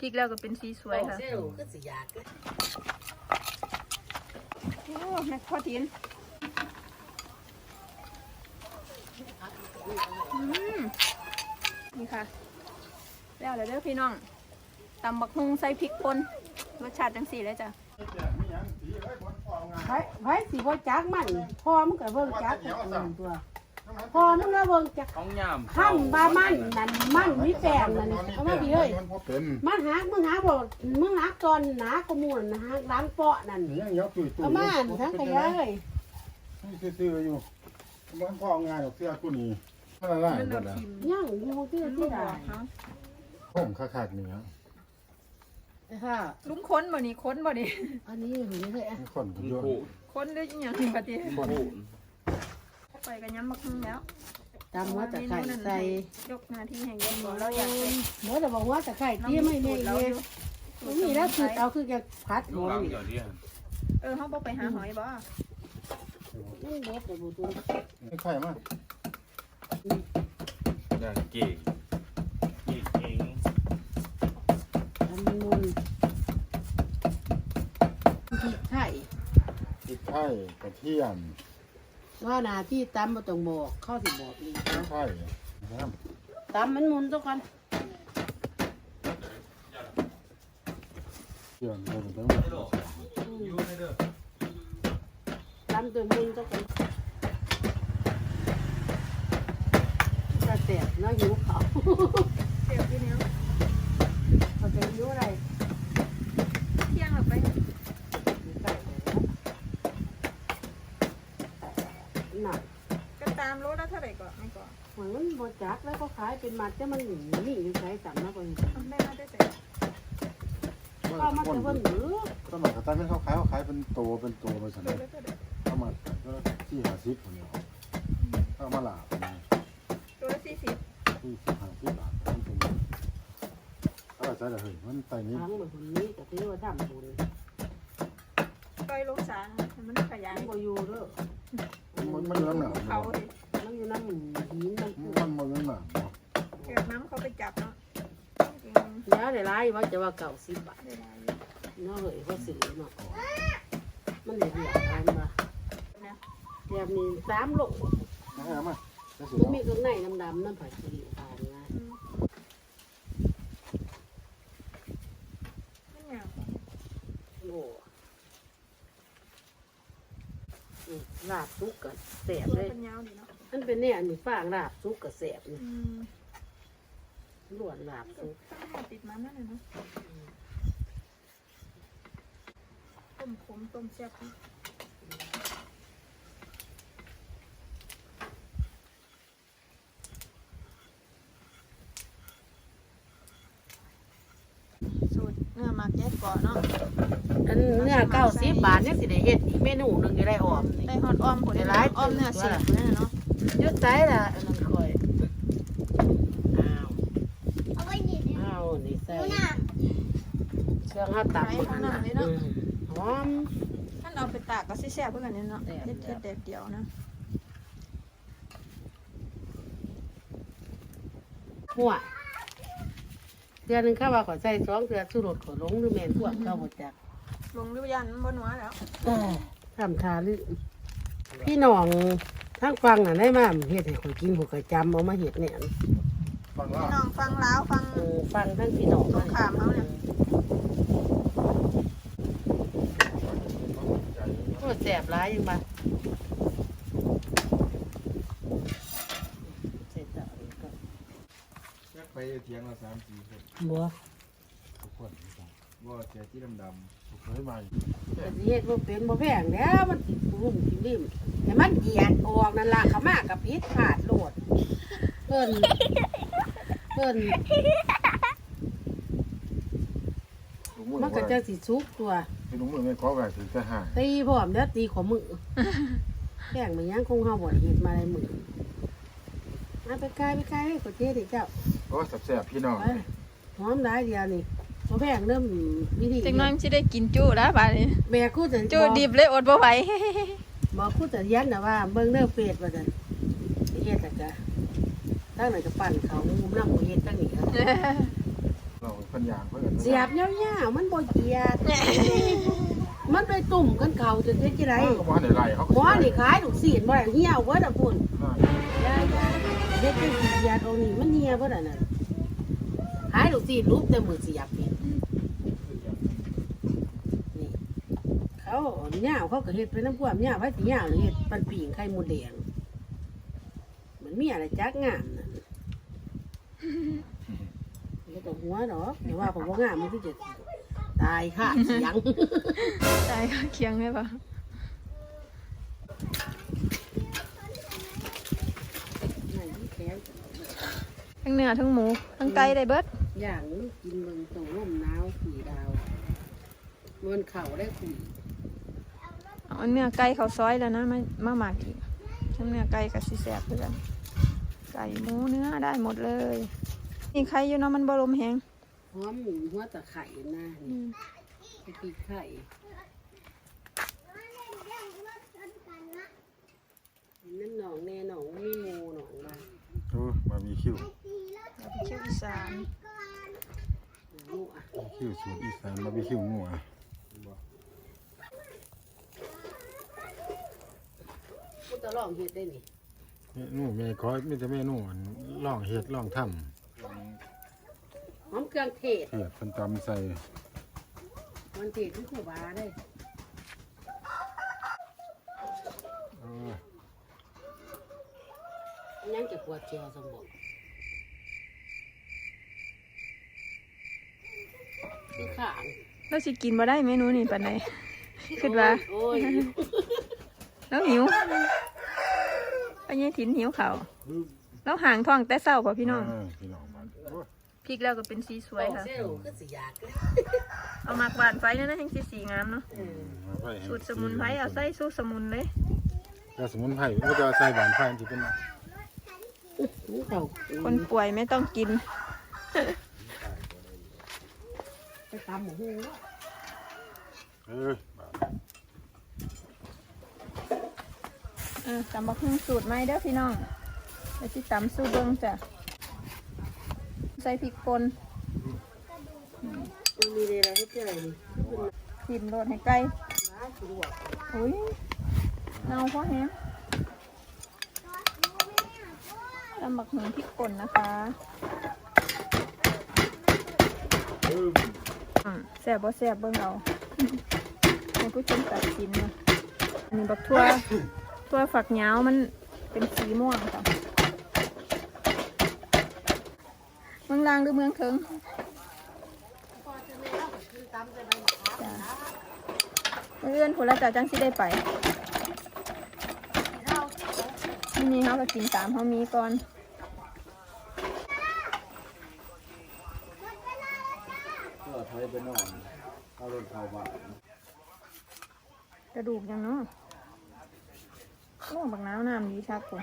พริกแล้วก็เป็นสีสวยค่ะเซลก็สิอยากเด้อโอ้แม่พ่อทินอืมนี่ค่ะ แล้วเดี๋ยวเด้อพี่น้องตำบักฮุงใส่พริกป่นรสชาติจังสี่เลยจ้ะไผไผสิบ่จักมันพ่อมันก็เบิ่งจักแต่ตัวตัว พ่อมันก็เบิ่งจักของยามคำว่ามันนั่นมันมีแป้งนั่นเอามาดิเอ้ยมันพอเป็นมันหักมึงหาบ่มึงหักตอนหนากระมูลนะฮะร้านเปาะนั่นยังยับตุยตุยเอามาทั้งกระยาเอ้ยนี่ซื้อๆอยู่มันพอเอางานดอกเสื้อตัวนี้มันละลายมันหมเราดแล้วทิมยังอยู่ที่มันที่บ่ใดบอกเนาะผมคักๆนี่นะค่ะลุงค้นบ่นี่ค้นบ่นี่อันนี้เห็นเลยมีคนเยอะผูค้นหรืออหยังปะติผู ไปกันย้ำบักฮุงแล้วตำว่าตะไคร้ใส่ยกหน้าที่ให้ยายก่อนเราอยากเป็นบ่แต่บอกว่าตะไคร้ที่ไม่แม่เราเองนี่แล้วคือเอาคือจะพัดลูบ่กหลังนี่เดี๋ยวนี้เออเฮาบ่ไปหาหอยบ่มันบ่แต่บ่ตัวไม่ค่อยมากอย่างเก่งเก่งเก่งอันมุนพริกไทยพริกไทยกระเทียม ว่าหน้าที่ตำบ่ต้องบอกเข้าสิบอกอีกพริกไทยน้ตำมันมุนตัวกันำเทียมเลยมันต้องตำตัวมุนตัวกันกระเสียบเนาะหิวเขาว เสียบที่นิ้ว เขาจะหิวอะไร เที่ยงแล้วไป หนัก ก็ตามรถแล้วเท่าไหร่ก่อนไม่ก่อน เหมือนมันบจักแล้ว ก็ขายเป็นมัดแต่มันหนีนี่อยู่ใช้ตำนะคนเอาแม่มาได้ใส่ก็มาแต่ว่าหรือสมัยกระต่าไม่เขาขายเขาขายเป็นโตเป็นโตไปสันตัวนิละเท่าไหร่เข้ามาก็ที่หาซิปคนเดียวเข้ามาหลาบตัวละสี่สิบที่สิบห้าสิบบาทมันเป็นอะไรใช่เลยมันไตนี้ทางหมือนคนนี้ก็ถือว่าทำบุญก้อยลงสารมันขยายมันบ่อยู่เด้อมันมันอยู่น้ำหนาเขามันอยู่น้ำหินน้ำปูมันมันน้ำหนา วเก็บน้ำเขาไปจับเนาะจริงยาได้หลายว่าจะว่าเก่าสิบบาทๆได้หลายอยู่เนาะเฮ้ยเขาซื้อเนาะมันเหลือเหลืออันมานะเดี๋ยวมีสามโลนะฮะมาจะสุดมันมีเครื่องในดำๆน้ำผัดซีทานนะอืมไม่เหงาโอ้อืมลาบซุกกับแสบตัวเลยเป็นยาวดีเนาะมันเป็นเนี่ยมีฟางลาบซุกกับแสบนี่อืม ล้วนลาบซุกติดมันนั่นเลยเนาะต้มขมต้มแซ่บนะสูตรเนื้อหมักแยกก่อนเนาะอันเนื้อเก้าสิบบาทเนี่ยสิได้เฮ็ดอีกเมนูหนึ่งจะได้ออมนี่ได้ฮอตอ้อมผลได้หไม้ลายอ้อมเนื้อเสียบนั่นน่ะเนาะอยุดใจละอันนั้นคอยอ้าว เอาไว้นี่ อ้าวนี่ใส่ ดูน่ะ เค รื่องห้าตับอืมหอมท่านเอาไปตากก็สิแซ่บเพื่อกันเนี่ยเนาะแซ่บเฮ็ดเฮ็ดแดดเดียวนะหัวเดือนหนึงข้าวว่าขอใส่สองเดือนสุรสขอลงหรือแม่นพวกเข้าหมดจากลงริ้วยันบนหัวแล้วทำทาลือพี่น้องทั้งฟังน่ะได้มาเฮ็ดให้ข่อยกินผมก็จำเอามาเฮ็ดเนี่ย ฟังว่าพี่น้องฟังลาวฟังเออฟังทั้งพี่น้องสงครามเขาเนี่ยโอ้แสบร้ายยังมาเสร็จแล้วก็ไปเทียงละสามสี่คนบัวทุกคนว่าเสียที่ดำถูกเคยมาแต่สิเฮ็ดบ่เป็นบ่แพงแล้วมันสิรุ่มสิริมแต่มันเหยียดออกนั่นล่ะเขามากับพิษขาดโลดเพิ่นเพิ่นมันก็จะสิสุกตัวเป็นลุงมือไม่ขอไก่ถึงจะหายตีพร้อมแล้วตีขอมือแป้งมันยังคงเฮาบ่ได้เฮ็ดมาได้มือเอาไปกายไปกายให้กดเจ๊ดิเจ้าโอ้แซ่บๆพี่น้องไปหอมได้เดียวนี่บ่แพงเริ่มวิธีจังน้อยมันสิได้กินจุแล้วบาดนี้แม่กูจะจุดิบเลยอดบ่ไหวบอกกูจะยันน่ะว่าเบิ่งเด้อเฟซว่าซั่นไปเฮ็ดแล้วก็ ตั้งไหนก็ปั่นเขามุมนำบ่เฮ็ดตั้งนี้ครับเราเป็นยางเพื่อนเสียบยาวๆมันบ่เหยียดมันไปตุ่มกันเข่าจนเฮ็ดจังไดเขาก็บ่ได้ไล่เขาก็หมอนี่ขายลูกศิษย์บ่ได้เหี่ยวเบิดอะพุ่นได้ยายๆเฮ็ดจังสิเหยียดเอานี่มันเหี่ยวเบิดอะนั่นขายลูกศิษย์รูปแต่มือเสียบนี่นี่เขาเหย้าเขาก็เฮ็ดไปน้ำความเหย้าไว้สิเหย้าเฮ็ดปันปีงไข่มดแดงมันมีอะไรจักงามนั่น เฮ็ดแต่หัวดอกแต่ว่าผมบ่งามมันคือจะตายค่ะเสียงใช่ค่ะเคียงได้ปะทั้งเนื้อทั้งหมูทั้งไก่ได้เบิดอย่างนี้กินเมืองตรงร่มหนาวขี่ดาวเงินเข่าได้คุยเอาเนื้อไก่เขาซอยแล้วนะมามาหมักอีกทั้งเนื้อไก่กับซีแซบด้วยกัน ไก่หมูเนื้อได้หมดเลยนี่ไข่อยู่เนาะมันบรมแหงหอมหมูหัวตะไคร่นะนี่ปีกไข่นั่นหนองแน่หนองไม่งูหนองมาโอ้บาร์บีคิวบาร์บีคิวอีสานงูอะบาร์บีคิวสูตรอีสานบาร์บีคิวงัวกูจะลองเฮ็ดได้นี่ เมนูแม่ขอมีแต่เมนูอันล่องเฮ็ดล่องทำหอมเครื่องเทศเฮ็ดเพิ่นตำใส่มันเทศคือคู่บาได้เออยังจะปวดเจียวสมองคือข้างแล้วสิกินบ่ได้เมนูนี่ปานใดคิดว่าโอ้ย แล้วหิว อันนี้ถินหิวเขาวแล้วห่างท้องแต่เศร้าป่ะพี่น้องเพี่น้องบ้านโอ้ยพริกแล้วก็เป็นสีสวยค่ะ เซลล์คือสิอยากเลยเอามากหวานไฟนั่นนะแห่งสีสีงามเนาะมาไว้ให้สูตรสมุนไพรเอาใส่สูตรสมุนเลยแล้วสมุนไพรก็จะใส่บานไฟที่เป็นนี่เต่าคนป่วยไม่ต้องกิน ไปตำหมูหูเอ้ยบาดเออ ตำบักหุ่งสูตรไหมเด้อพี่น้องเดี๋ยวสิตำสู้เบิ้งจ้ะใส่พริกป่นมันมีอะไรให้เจอนี่ชิมโรดให้ไก่บ้าสลอุ้ยเน่าเพราะแฮงตำบักหุ่งพริกป่นนะคะแซ่บบ่แซ่บเบิ้งเอาให้ผู้ชมตัดสินนะอันนี้บักทั่ว ทั่วฝักยาวมันเป็นสีม่วงค่ะเมืองลางหรือเมืองเทิงจ้ะเมื่อเอื้อนผุละจ่าจังสิได้ไปที่นี่เขาก็กินตามเขามีก่อนก็ไทยไปนอนเอารถเข้าบ้านกระดูกยังเนาะ โอ้บักน้าวน้ำดีชักกู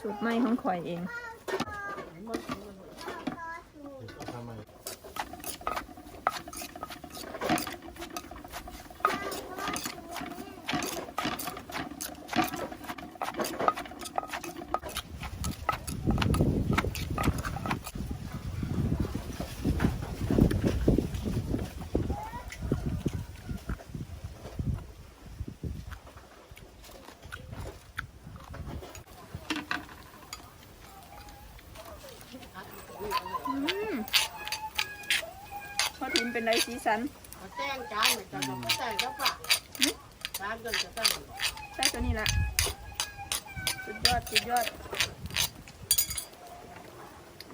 สูตรใหม่ของข่อยเอง เป็นไรสีสันเขาแจ้งจานเนี่ยจะมาแจ้งเขาฝากจานเกินจะตั้งใส่ตัวนี้ละสุดยอดสุดยอด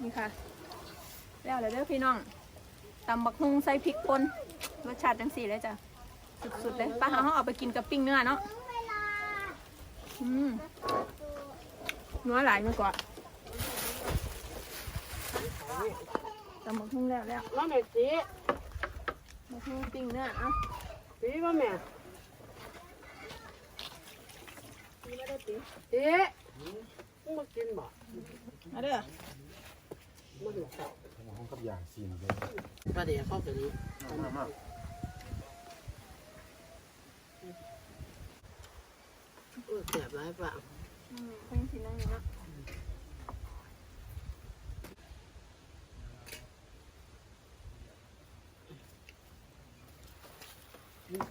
นี่ค่ะ แล้วเดี๋ยวเด้อพี่น้องตำบักฮุงใส่พริกป่นรสชาติจังสี่เลยจ้ะสุดๆเลยป้าหาเขาเอาไปกินกับปิ้งเนื้อเนาะอืมเนื้อหลายมากกว่าตำบักฮุงแล้วแล้ว แล้วแม่สีบักฮุงปิ้งเนื้ออะสีว่าแม่นี่ไม่ได้ปิ้งสีมึงมากินบ่มาเด้อมาดูเต่าห้องกับอย่างซีนเลยประเดี๋ยวเข้าไปนี้มากมากแซ่บหลายปะอืมเพิ่งสินั่งอยู่เนะ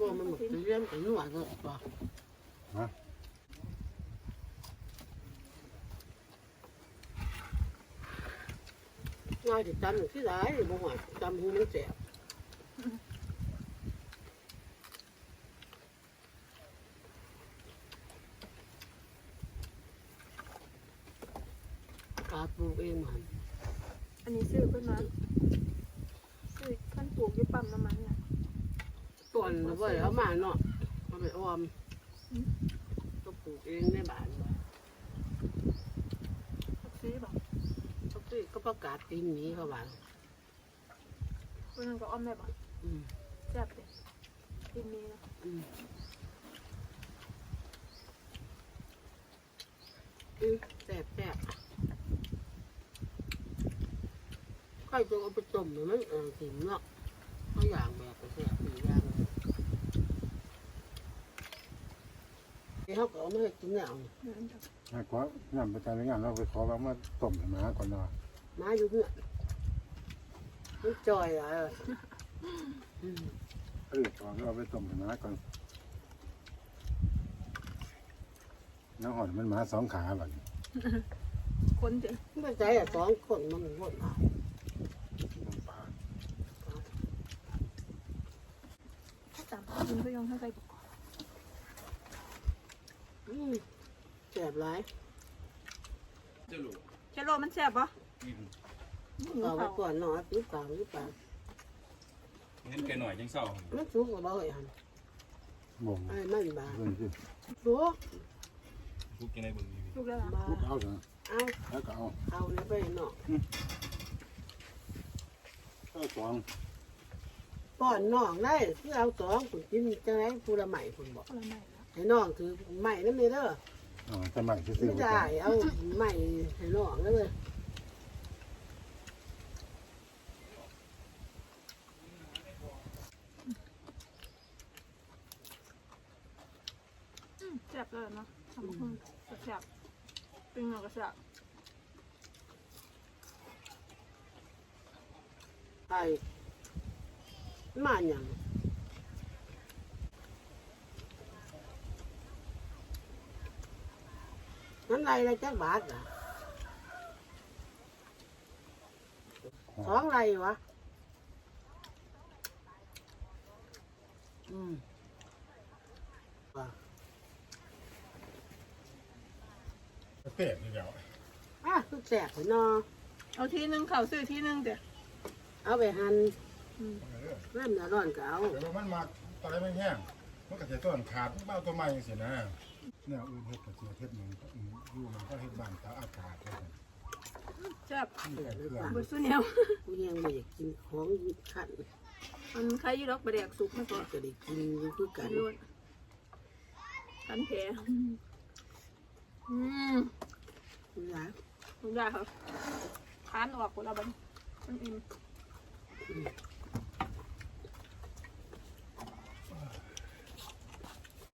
วมันหมดเรื่องไปนวดก็ปะฮะง่ายที่จำที่ไหนบ่หวานจำหูมันแซ่บกาปลูกเองมัน อันนี้ซื้อเพิ่นมาซื้อขั้นปลูกอยู่ปั๊มน้ำมันน่ะ ต้นแล้วก็เอามาเนาะเอา ไปออมก็ปลูกเองในบ้านซื้อบ่ก็ปลูกก็ประกาศตีนหมีเขาว่าเพิ่นนก็อ้อมได้บ่อืมแซ่บเด้กินนี้นะอืมอืมแซ่บแซ่บใครจะเอาไปต้มหรือมันเออถิ่มเนาะเขาอย่างแบบก็แซ่บอีกอย่าง ที่เขาก็เอามาให้กินแล้วอืมจ้ะถ้าของานประจำงานเราไปขอว่ามาต้มให้หมาก่อนเนาะมาอยู่เพื่อนมันจอยอะอืมเออขอเราไปต้มให้หมาก่อนน้ำหอนมันหมาสองขาหรอกคนเด้ไม่ใจอะสองคนมันหมดอะปลาถ้าตามกินก็ยังให้ใส่บ่อื มแซ่บหลายเจ้าลูกแคโรมันแซ่บบ่กินหิวเอาไปข้าวก่อนเนาะปิ๊บปากปิ๊บปากเงินแกหน่อยจังเศร้ามันสุกกว่าบ่เอ้ยหันบ่งไอ้มันบาเพื่อนที่สุกทุกยังไงบึงนี่ลูกแล้วล่ะบาลูกเอาเถอะเอาแล้วก็เอาเอาเนี่ยไปเนาะเอาสองป้อนน้องได้คือเอาสองคุณกินจังไรผู้ละใหม่คุณบอกคนละใหม่แล้ว ให้น้องถือใหม่นั่นเลยเด้ออ๋อจะใหม่ที่ซื้อไม่ได้ เอาใหม่ให้น้องนั่นเลยอืมแซ่บเลยเนาะทำบักหุ่งก็แซ่บปิ้งเอาก็แซ่บไอ้มาอย่าง นั่นไรละจักบาทอะสองไรวะ อืมเป๊ะนี่เดียวอะคือแสบไปเนาะเอาทีนึงเขาซื้อทีนึงเด้อเอาไปหั่นอืมน้ำเนื้อร้อนก็เอาเดี๋ยวมันมาตอนไม่แห้งมันก็จะต้นขาดเบ้าตัวใหม่สินะเนี่ยอื่นเฮ็ดกับเสียเฮ็ดมัน อยู่มันก็เฮ็ดบ้านตากอากาศเลยแซ่บเครื่องบ่สู้แนวกูยังไม่อยากกินของขันมันใครอยู่ดอกประแดกสุกมาก่อนก็ได้กินอยู่คือกักันนล้วนกันแผลอืมคุณยายคุณได้ครับทานออกคนละบันมันอิ่มอืม